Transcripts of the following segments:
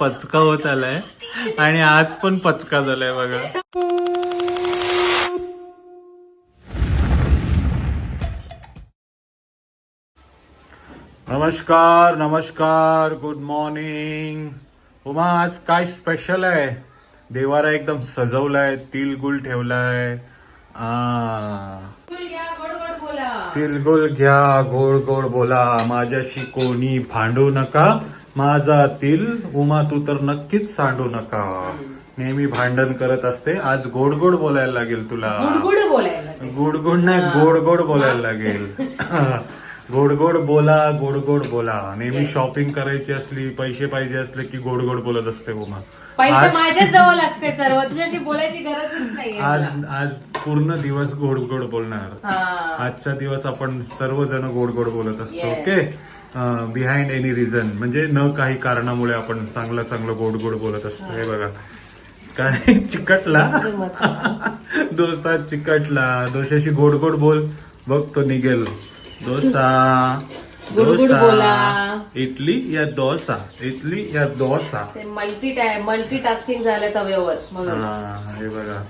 पचका होत आलाय. आणि आज पण पचका झालाय बघा. नमस्कार नमस्कार गुड मॉर्निंग उमा आज काय स्पेशल आहे? देवारा एकदम सजवलाय तिलगुल ठेवलाय. तिलगुल घ्या गोड गोड बोला. माझ्याशी कोणी भांडू नका. माझा तिल उमा तू तर नक्कीच सांडू नका. नेहमी भांडण करत असते. आज गोड गोड बोलायला लागेल तुला. गुडगुड बोलायला गोड गोड नाही गोड गोड बोलायला लागेल. गोड गोड बोला गोड गोड बोला. नेहमी शॉपिंग करायची असली पैसे पाहिजे असले की गोड गोड बोलत असते उमा. पैसे आज माझ्या जवळ असते सर्व. तुझ्याशी बोलायची गरजच नाही आज आज पूर्ण दिवस गोड गोड बोलणार. हा. आजचा दिवस आपण सर्वजण गोड गोड बोलत असतो Yes. Okay behind any reason म्हणजे न काही कारणामुळे आपण चांगलं चांगलं गोड गोड बोलत असतो. हे बघा. काय चिकटला? डोसा चिकटला. डोशाशी गोड गोड बोल. बघ तो निघेल. डोसा. डोसा. बोला. इडली या डोसा. इडली या डोसा. मल्टी मल्टी टास्किंग झालं तव्यावर. हा हे बघा.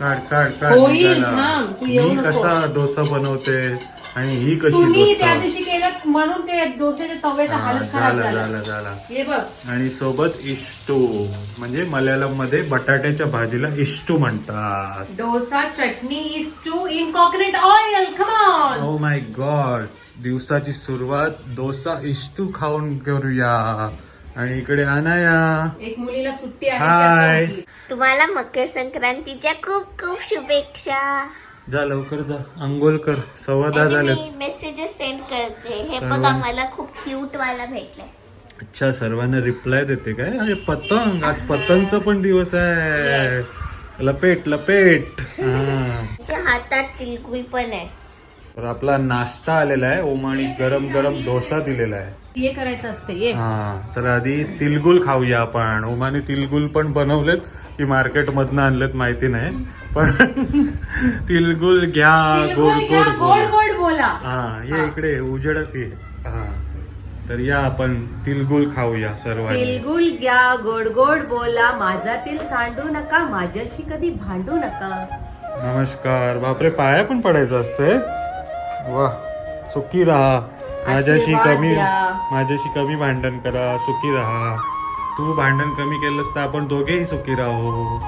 काढ काढ काढ मी. कसा डोसा बनवते? आणि ही कशी तुम्ही त्या दिवशी केलं म्हणून ते डोस्याच्या तव्याचा हा, हालत खराब झाला झाला. झाला झाला. हे बघ. आणि सोबत इष्टू म्हणजे मल्याळममध्ये बटाट्याच्या भाजीला इष्टू म्हणतात. Dosa chutney is to in coconut oil come on oh my god दिवसाची सुरुवात डोसा इष्टू खाऊन करूया. आणि इकडे अनाया. एक मुलीला सुट्टी आहे हाय. तुम्हाला मकर संक्रांतीच्या खूप खूप शुभेच्छा. जा लवकर जा. अंघोळ कर. सव्वा दहा मी मेसेजेस सेंड करते. हे बघा मला खूप क्यूट वाला भेटलाय. अच्छा सर्वांना रिप्लाय देते काय? अरे पतंग. आज पतंगचा पण दिवस आहे. लपेट लपेट. हा. हातात तिलकुल पण आहे. तर आपला नाश्ता आलेला आहे. ओमाणी गरम गरम डोसा दिलेला आहे. करायचं असते ये. हा. तर आधी तिलगुल खाऊया आपण. ओमाने तिलगुल पण बनवलेत की मार्केट मधनं आणलेत माहिती नाही. पण तिलगुल घ्या गोड गोड गोड बोला. गोड बोला. हा ये इकडे उजेडात ये हा. तर या आपण तिलगुल खाऊया सर्वांनी. तिलगुल घ्या गोड गोड बोला. माझा तिल सांडू नका माझ्याशी कधी भांडू नका. नमस्कार. बापरे पाया पण पडायचं असते वा सुखी राहा. माझ्याशी आशीर्वाद कमी द्या. माझ्याशी कमी भांडण करा सुखी राहा. तू भांडण कमी केलंस तर आपण दोघेही सुखी राहू.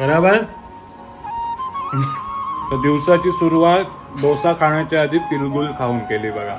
बरोबर? तर दिवसाची सुरुवात डोसा खाण्याच्या आधी तिलगुल खाऊन केली बघा.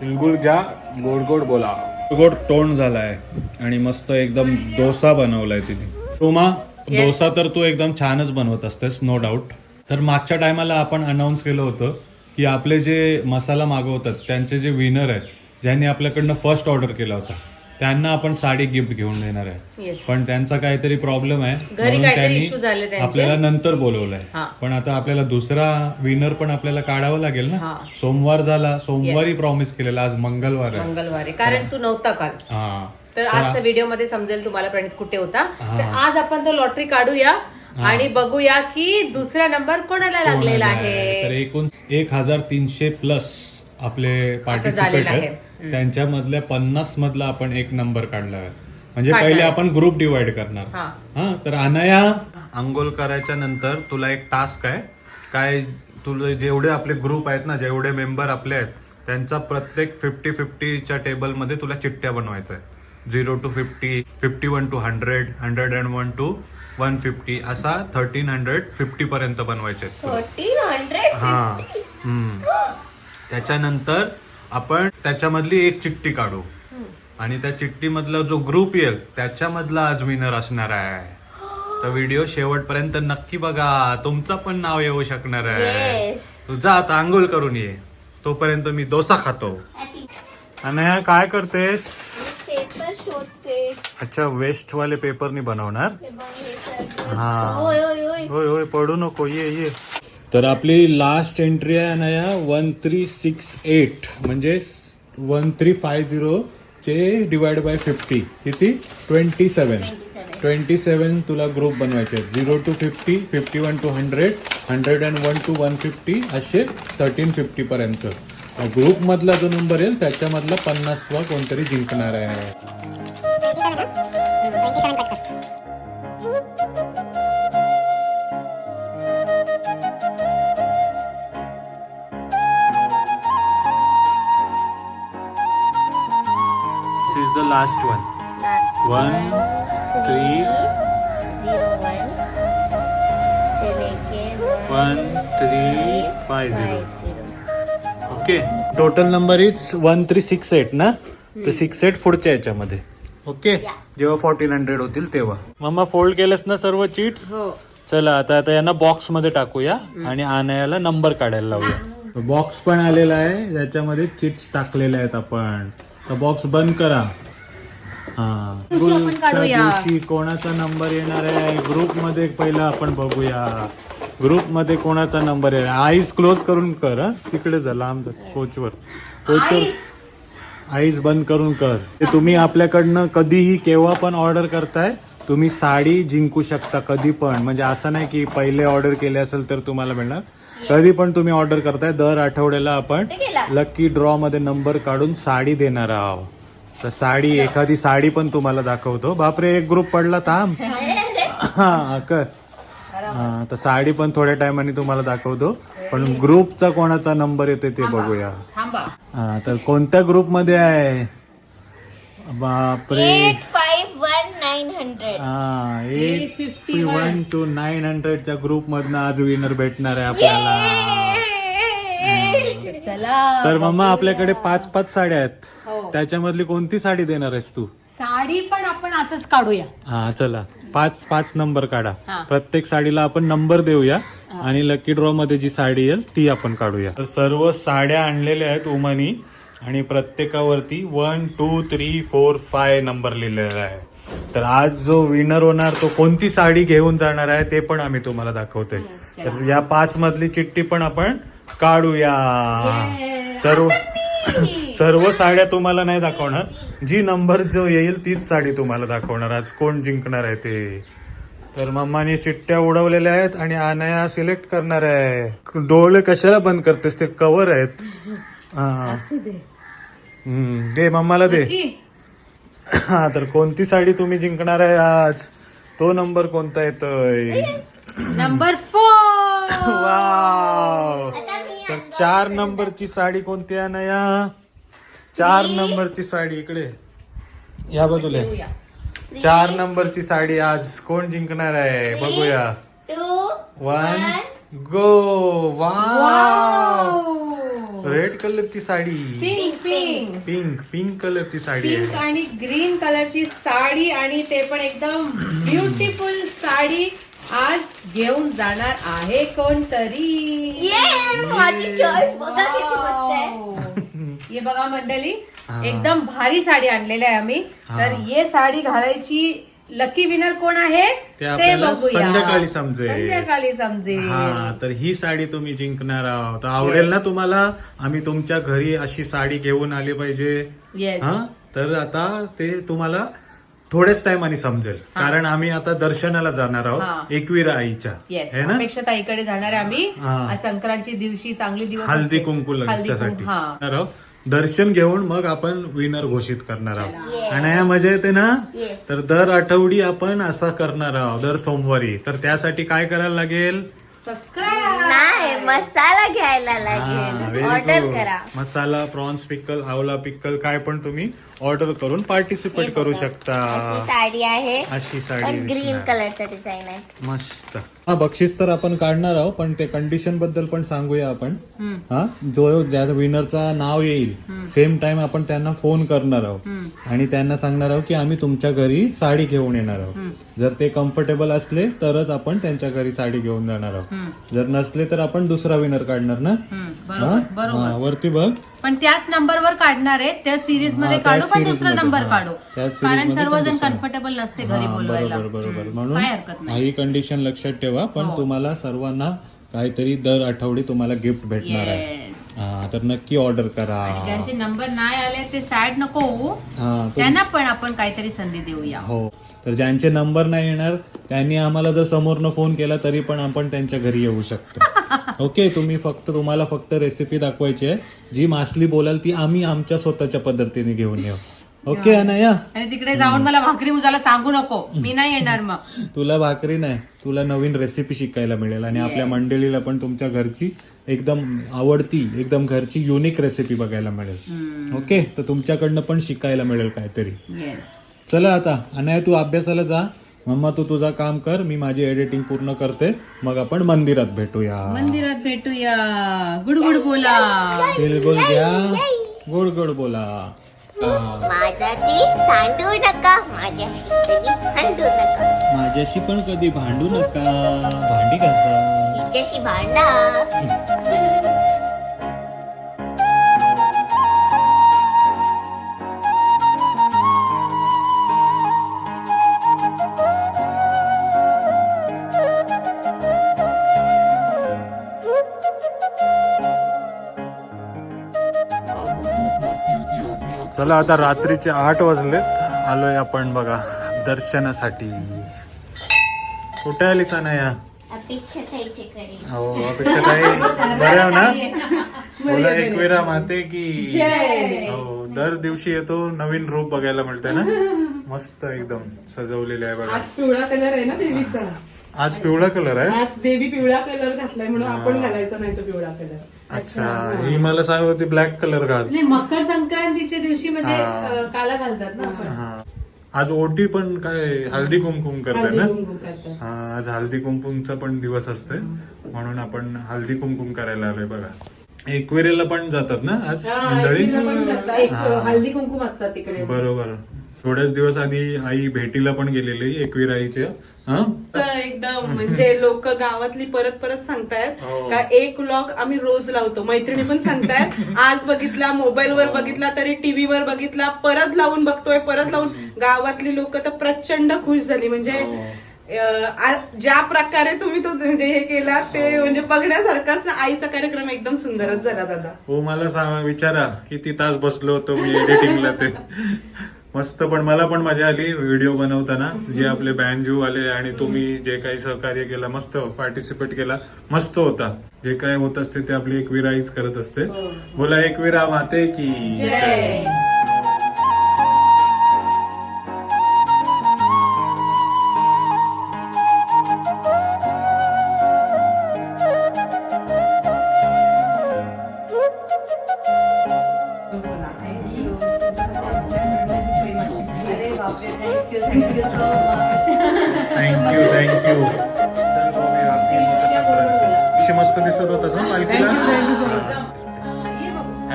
तिलगुल घ्या गोड गोड बोला. गोड तोंड झालाय आणि मस्त एकदम डोसा बनवलाय तिने. रोमा डोसा तर तू एकदम छानच बनवत असतेस नो डाऊट तर मागच्या टायमाला आपण अनाऊन्स केलं होतं की आपले जे मसाला मागवतात त्यांचे जे विनर आहेत ज्यांनी आपल्याकडनं फर्स्ट ऑर्डर केला होता त्यांना आपण साडी गिफ्ट घेऊन देणार आहे. पण त्यांचा काहीतरी प्रॉब्लेम आहे. म्हणून काहीतरी issue झाले त्यांनी त्यांचे. आपल्याला नंतर बोलवलंय. हा. पण आता आपल्याला दुसरा विनर पण आपल्याला काढावा लागेल ना? हा. सोमवार झाला सोमवारी प्रॉमिस केलेला आज मंगळवार आहे. मंगळवारी कारण तू नव्हता काल. हा. तर आजच्या व्हिडिओमध्ये समजेल तुम्हाला प्रणित कुठे होता. तर आज आपण तो लॉटरी काढूया आणि बघूया की दुसरा नंबर कोणाला लागलेला तर आहे. एकूण एक हजार तीनशे प्लस आपले पार्टिसिपेट झालेलं आहेत त्यांच्या मधल्या पन्नास मधला आपण एक नंबर काढला आहे. म्हणजे पहिले आपण ग्रुप डिवाइड करणार. हा. हा तर अनाया अंघोळ करायच्या नंतर तुला एक टास्क आहे. काय तुला जेवढे आपले ग्रुप आहेत ना जेवढे मेंबर आपले आहेत त्यांचा प्रत्येक फिफ्टी फिफ्टीच्या टेबलमध्ये तुला चिठ्ठ्या बनवायचं आहे zero to fifty fifty one to hundred hundred and one to one fifty असा थर्टीन हंड्रेड फिफ्टी पर्यंत बनवायचे आहेत हा. हम्म. त्याच्यानंतर आपण त्याच्यामधली एक चिठ्ठी काढू. आणि त्या चिठ्ठी मधला जो ग्रुप येईल त्याच्यामधला आज विनर असणार आहे. तर व्हिडिओ शेवटपर्यंत नक्की बघा. तुमचं पण नाव येऊ शकणार आहे. तू जा आता आंघोळ करून ये. तोपर्यंत मी डोसा खातो. आणि काय करतेस? पेपर शोधते. अच्छा वेस्ट वाले पेपरनी बनवणार? हे होय होय पडू नको. ये ये. तर आपली लास्ट एंट्री आहे Anaya one three six eight म्हणजे वन थ्री फाय झिरो चे डिवाइड बाय फिफ्टी किती? ट्वेंटी सेवन ट्वेंटी सेवन तुला ग्रुप बनवायचे आहेत. Zero to fifty fifty one to hundred hundred and one to one fifty असे thirteen fifty पर्यंत. Group मधला जो नंबर येईल त्याच्यामधला पन्नासवा कोणतरी जिंकणार आहे. The last one one three zero one से लेके five zero five zero okay total number is one three six eight ना तर सिक्स एट पुढच्या याच्यामध्ये. ओके जेव्हा फोर्टीन हंड्रेड होतील तेव्हा. मम्मा फोल्ड केलंस ना सर्व चीट्स हो. चला आता आता यांना बॉक्समध्ये टाकूया आणि आणायला नंबर काढायला लावूया. बॉक्स पण आलेला आहे ज्याच्यामध्ये चिट्स टाकलेल्या आहेत आपण. तर बॉक्स बंद करा. हा. दिवशी कोणाचा नंबर येणार आहे? ग्रुपमध्ये पहिला आपण बघूया. ग्रुपमध्ये कोणाचा नंबर येणार आईज क्लोज करून कर हा? तिकडे जा लांब कोचवर कोचवर आईज बंद करून कर. ते तुम्ही आपल्याकडनं कधीही केव्हा पण ऑर्डर करताय तुम्ही साडी जिंकू शकता कधी पण. म्हणजे असं नाही की पहिले ऑर्डर केले असेल तर तुम्हाला मिळणार. कधी पण तुम्ही ऑर्डर करताय दर आठवड्याला आपण लकी ड्रॉ मध्ये नंबर काढून साडी देणार आहोत. तर साडी एखादी साडी पण तुम्हाला दाखवतो. बापरे एक ग्रुप पडला थांब. हा कर. हा तर साडी पण थोड्या टायमाने तुम्हाला दाखवतो. पण ग्रुपचा कोणाचा नंबर येते ते बघूया. हा तर कोणत्या ग्रुपमध्ये आहे? बापरे. हा eight fifty one to nine हंड्रेडच्या group मधनं आज विनर भेटणार आहे आपल्याला. चला तर मम्मा आपल्याकडे पाच पाच साड्या आहेत. त्याच्यामधली कोणती साडी देणार आहेस तू? साडी पण आपण असंच काढूया. हा चला. पाच पाच नंबर काढा. हा. प्रत्येक साडीला आपण नंबर देऊया आणि लकी ड्रॉ मध्ये जी साडी येईल ती आपण काढूया. तर सर्व साड्या आणलेल्या आहेत उमानी आणि प्रत्येकावरती one two three four five number लिहिलेला आहे. तर आज जो विनर होणार तो कोणती साडी घेऊन जाणार आहे ते पण आम्ही तुम्हाला दाखवतोय. तर या पाच मधली चिठ्ठी पण आपण काढूया. सर्व सर्व साड्या तुम्हाला नाही दाखवणार. जी नंबर जो येईल तीच साडी तुम्हाला दाखवणार. आज कोण जिंकणार आहे ते? तर मम्माने चिठ्ठ्या उडवलेल्या आहेत आणि अनाया सिलेक्ट करणार आहे. डोळे कशाला बंद करतेस? ते कवर आहेत. हा. हम्म, दे मम्माला दे. हा तर कोणती साडी तुम्ही जिंकणार आहे आज? तो नंबर कोणता येतोय? Number four. वाव. तर चार नंबरची साडी कोणती आहे अनया चार नंबरची साडी इकडे. या बाजूला. चार नंबरची साडी आज कोण जिंकणार आहे? बघूया. Two one go wow red कलरची sari. Pink pink pink pink कलरची साडी पिंक आहे. आणि ग्रीन कलरची साडी आणि ते पण एकदम ब्युटिफुल साडी आज घेऊन जाणार आहे कोणतरी. ये माझी चॉईस बघा किती मस्त आहे. Wow. हे बघा मंडळी एकदम भारी साडी आणलेली आहे आम्ही. तर हे साडी घालायची लकी विनर कोण आहे? ते संध्याकाळी समजेल. संध्याकाळी समजेल. हा तर ही साडी तुम्ही जिंकणार आहोत. आवडेल ना तुम्हाला? आम्ही तुमच्या घरी अशी साडी घेऊन आली पाहिजे. हा? तर आता ते तुम्हाला थोड्याच टायमाने समजेल. कारण आम्ही आता दर्शनाला जाणार. आहोत एकविरा आईच्या. येस है ना? अपेक्षा ताईकडे जाणार आहे आम्ही. हा. आज संक्रांती दिवशी चांगली दिवस हल्दी. कुंकू आहोत. दर्शन घेऊन मग आपण विनर घोषित करणार आहोत. आणि या मजा येते ना. तर दर आठवडी आपण असं करणार आहोत दर सोमवारी. तर त्यासाठी काय करायला लागेल? सबस्क्राईब मसाला घ्यायला लागेल. ऑर्डर. करा. Masala prawns pickle awla pickle काय पण तुम्ही ऑर्डर करून पार्टिसिपेट करू शकता. साडी आहे. अशी साडी ग्रीन. कलरचा डिझाईन आहे. मस्त. हा बक्षीस तर आपण काढणार आहोत पण ते कंडिशनबद्दल पण सांगूया आपण. हा जो ज्या विनरचा नाव येईल सेम टाइम आपण त्यांना फोन करणार आहोत. आणि त्यांना सांगणार आहोत की आम्ही तुमच्या घरी साडी घेऊन येणार आहोत. जर ते कम्फर्टेबल असले तरच आपण त्यांच्या घरी साडी घेऊन जाणार आहोत. जर नसले तर आपण दुसरा विनर काढणार ना? हा? हा, वरती बघ. पण त्याच नंबरवर काढणार आहे. त्या सिरीजमध्ये हा, काढू पण दुसरा नंबर हा. काढू? series कारण सर्वजण दुसरा. कम्फर्टेबल नसते घरी हा, बोलवायला. बरोबर बरोबर. म्हणून काय हरकत नाही. ही कंडिशन लक्षात ठेवा पण तुम्हाला सर्वांना काहीतरी दर आठवडी तुम्हाला गिफ्ट भेटणार आहे. हा तर नक्की ऑर्डर करा. ज्यांचे नंबर नाही आले ते सॅड नको होऊ. हा तो- त्यांना पण आपण काहीतरी संधी देऊया. हो तर ज्यांचे नंबर नाही येणार त्यांनी आम्हाला जर समोरनं फोन केला तरी पण आपण त्यांच्या घरी येऊ शकतो. ओके तुम्ही फक्त तुम्हाला फक्त रेसिपी दाखवायची आहे. जी मासली बोलाल ती आम्ही आमच्या स्वतःच्या पद्धतीने घेऊन येऊ. ओके अनया. आणि तिकडे जाऊन मला भाकरी मुजाला सांगू नको. मी नाही येणार मग. तुला भाकरी नाही. तुला नवीन रेसिपी शिकायला मिळेल आणि आपल्या मंडळीला पण तुमच्या घरची एकदम आवडती एकदम घरची युनिक रेसिपी बघायला मिळेल. ओके? तर तुमच्याकडनं पण शिकायला मिळेल काहीतरी. येस चला आता अनया तू अभ्यासाला जा. मम्मा तू तुझा काम कर. मी माझी एडिटिंग पूर्ण करते. मग आपण मंदिरात भेटूया. मंदिरात भेटूया. गुडगुड बोला. तिलगुल घ्या. गोड गोड बोला. माझा ती सांडू नका माझ्याशी कधी भांडू नका. माझ्याशी पण कधी भांडू नका. भांडी घासा. तिच्याशी भांडा. चला आता रात्रीचे आठ वाजलेत. आलोय आपण बघा दर्शनासाठी. कुठे अपेक्षा खायचे कडे. हो अपेक्षा काही बरं ना? बोला एकविरा माते की? हो दर दिवशी येतो नवीन रूप बघायला मिळतंय ना? मस्त एकदम सजवलेले आहे बघा. आज पिवळा कलर आहे ना देवीचा? आज पिवळा कलर आहे. आज देवी पिवळा कलर घातलाय म्हणून आपण घालायचा नाही तो पिवळा कलर अच्छा ही. मला सांगत होती ब्लॅक कलर घाल. मकर संक्रांतीच्या दिवशी म्हणजे अं, काला घालतात ना आपण. हा. आज ओटी पण काय हल्दी कुमकुम करते ना? करतात. हा आज हल्दी कुमकुमचा पण दिवस असते म्हणून आपण हल्दी कुमकुम करायला आलोय बघा. एकविरेला पण जातात ना आज मंडळी? एकविरा पण जातात. एक अं, हल्दी कुंकुम असतात तिकडे. बरोबर. थोड्याच दिवस आधी आई भेटीला पण गेलेली एकवीर आईच्या. हा? एकदम म्हणजे लोक गावातली परत परत सांगतायत. हो. का एक व्लॉग आम्ही रोज लावतो. मैत्रिणी पण सांगतायत. आज बघितला मोबाईल वर बघितला तरी टीव्हीवर बघितला परत लावून बघतोय परत लावून. गावातली लोक तर प्रचंड खुश झाली. म्हणजे हो. ज्या प्रकारे तुम्ही तो म्हणजे हे केला ते म्हणजे बघण्यासारखाच ना आईचा कार्यक्रम एकदम सुंदरच झाला दादा. हो मला सांगा विचारा किती तास बसलो होतो मी एडिटिंगला ते. मस्त पण मला पण मजा आली व्हिडिओ बनवताना जे आपले बँजू आले आणि तुम्ही जे काही सहकार्य केलं मस्त पार्टिसिपेट केला मस्त होता. जे काय होत असते ते आपली एकवीरा आईच करत असते. बोला एकवीरा माते की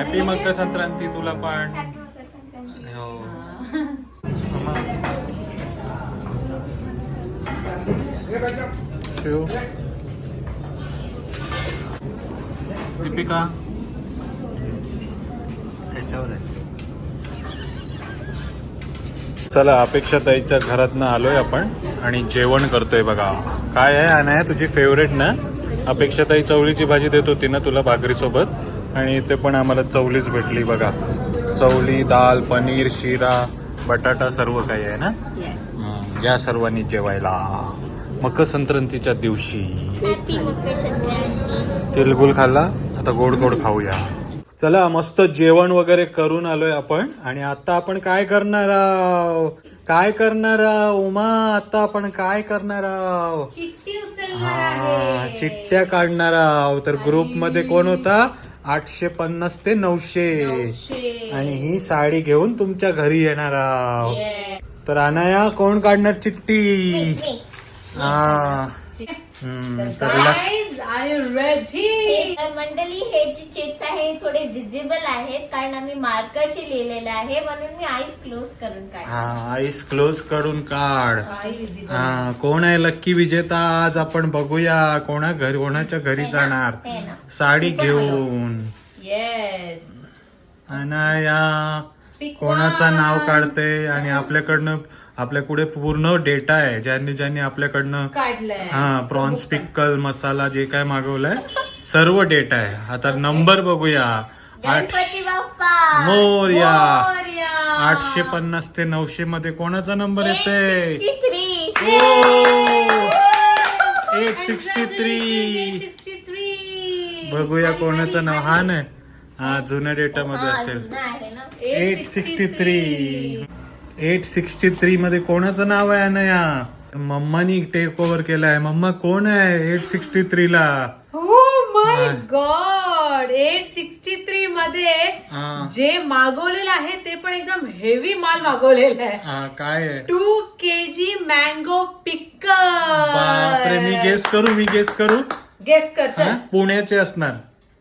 हॅपी मकर संक्रांती तुला पण. हो. शिव. दीपिका. त्याच्यावर आहे. चला अपेक्षा ताईच्या घरातनं आलोय आपण आणि जेवण करतोय बघा. काय आहे अनाया तुझी फेवरेट ना? अपेक्षा ताई चवळीची भाजी देत होती ना तुला भाकरी सोबत आणि इथे पण आम्हाला चवलीच भेटली बघा. चवली दाल पनीर शिरा बटाटा सर्व काही आहे ना? हं, या सर्वांनी जेवायला. मकर संक्रांतीच्या दिवशी तिलगुल खाल्ला? आता गोड गोड खाऊया. चला मस्त जेवण वगैरे करून आलोय आपण. आणि आता आपण काय करणार आहो काय करणार आहो उमा आता आपण काय करणार आहो चिठ्ठी उचलणार हा चिठ्ठ्या काढणार आहो तर ग्रुपमध्ये कोण होता? आठशे पन्नास ते नऊशे. आणि ही साडी घेऊन तुमच्या घरी येणार आहो Yeah. तर अनाया कोण काढणार चिठ्ठी. हा हे मंडळी हे जे चिट्स आहे थोडे विजिबल आहेत कारण आम्ही मार्करशी लिहिलेलं आहे म्हणून मी आईस क्लोज करून काढ हा आईस क्लोज करून काढ? हा कोण आहे लक्की विजेता? आज आपण बघूया कोणा घरी कोणाच्या घरी जाणार. हे ना. साडी घेऊन. Yes. अनाया कोणाचं. नाव काढते आणि आपल्याकडनं आपल्याकडे पूर्ण डेटा आहे ज्यांनी ज्यांनी आपल्याकडनं हा प्रॉन्स पिक्कल मसाला जे काय मागवलंय सर्व डेटा आहे. आता नंबर बघूया. मोर्या. आठशे पन्नास ते नऊशे मध्ये कोणाचा नंबर येते 63. Eight sixty three 63. बघूया कोणाचं नाव हा नाही हा जुन्या डेटा मध्ये असेल. Eight sixty three eight sixty three मध्ये कोणाचं नाव आहे अनया? मम्मानी टेक ओव्हर केलाय. मम्मा कोण आहे एट सिक्स्टी थ्री ला? My god eight sixty three मध्ये जे मागवलेलं आहे ते पण एकदम हेवी माल मागवलेला आहे. हा, काय टू के जी मँगो बापरे मी गेस करू मी गेस करू? गेस कर? पुण्याचे असणार.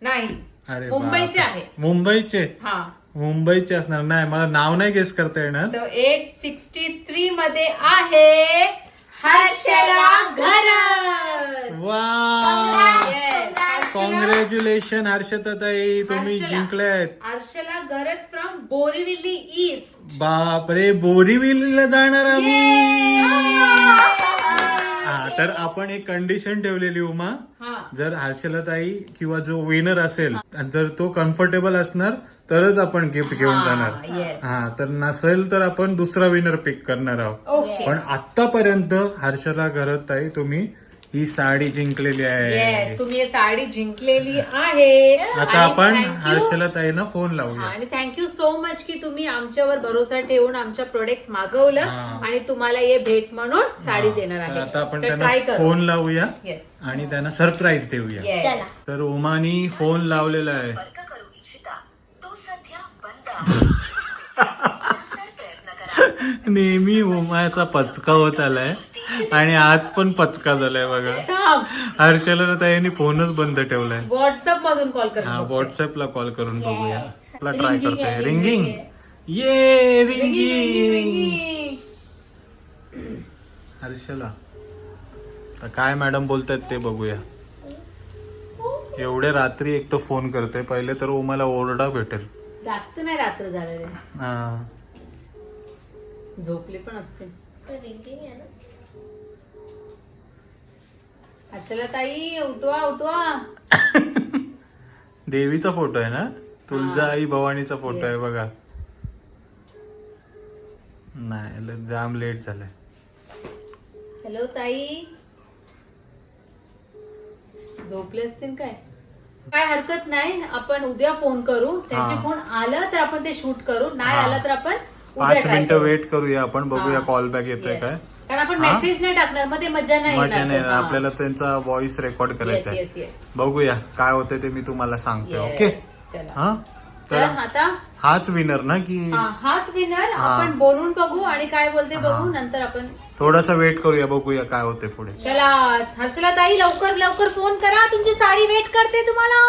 नाही. अरे मुंबईचे. आहे. मुंबईचे? हा. मुंबईचे असणार. नाही मला नाव नाही गेस करता येणार. एट सिक्स्टी थ्री मध्ये आहे हर्षला घरत. वा कॉंग्रॅच्युलेशन हर्षताताई तुम्ही हर्षला. जिंकलेत हर्षला घरत फ्रॉम बोरिविल्ली ईस्ट बापरे बोरीविलीला जाणार आम्ही. तर आपण एक कंडिशन ठेवलेली उमा. हा. जर हर्षलाताई किंवा जो विनर असेल आणि जर तो कम्फर्टेबल असणार तरच आपण गिफ्ट घेऊन जाणार. हा तर नसेल तर आपण दुसरा विनर पिक करणार आहोत. ओके पण आतापर्यंत हर्षला घरत ताई तुम्ही ही साडी जिंकलेली आहे. येस तुम्ही ही साडी जिंकलेली आहे. आता आपण हर्षला ताईला फोन लावूया. आणि थँक्यू सो मच की तुम्ही आमच्यावर भरोसा ठेवून आमच्या प्रोडक्ट मागवलं हा. आणि तुम्हाला हे भेट म्हणून साडी देणार तर आहे आता आपण तर त्यांना करू. फोन लावूया येस आणि त्यांना सरप्राईज देऊया. चला. तर उमानी फोन लावलेला आहे. संपर्क करू इच्छिता. तो सध्या बंद आहे. नंतर प्रयत्न करा नेहमी उमाचा पचका होत आलाय. आणि आज पण पचका झालाय बघा. हर्षला ताईने फोनच बंद ठेवलाय. व्हॉट्सअप मधून कॉल कर हा व्हॉट्सअपला कॉल करून बघूया. आपला ट्राय करतोय. आहे, रिंगिंग ये रिंगिंग हर्षला. तर काय मॅडम बोलतायत ते बघूया. एवढे रात्री एक तर फोन करते पहिले तर उमाला ओरडा भेटेल. जास्त नाही रात्र झालेले. हा. झोपले पण असते. ताई उठवा उठवा देवीचा फोटो आहे ना तुळजा आई भवानीचा फोटो आहे बघा नाही जाम लेट झालाय हॅलो ताई झोपले असतील काय काय हरकत नाही आपण उद्या फोन करू त्यांचे. फोन आलं तर आपण ते शूट करू नाही. आलं तर आपण पाच मिनिटं. वेट करूया आपण बघूया. कॉल बॅक येतोय. काय कारण आपण हा? मेसेज नाही टाकणार मजा नाही मजा येणार. नाही हा. आपल्याला त्यांचा व्हॉइस रेकॉर्ड Yes, करायचा आहे yes. बघूया काय होतंय ते मी तुम्हाला सांगते Yes. ओके चला. हा तर तर आता हाच विनर ना की हा, हाच विनर हा. आपण बोलून बघू आणि काय बोलते हा. बघू नंतर आपण थोडासा वेट करूया बघूया काय होते पुढे चला हर्षला ताई लवकर लवकर फोन करा तुमची साडी वेट करते तुम्हाला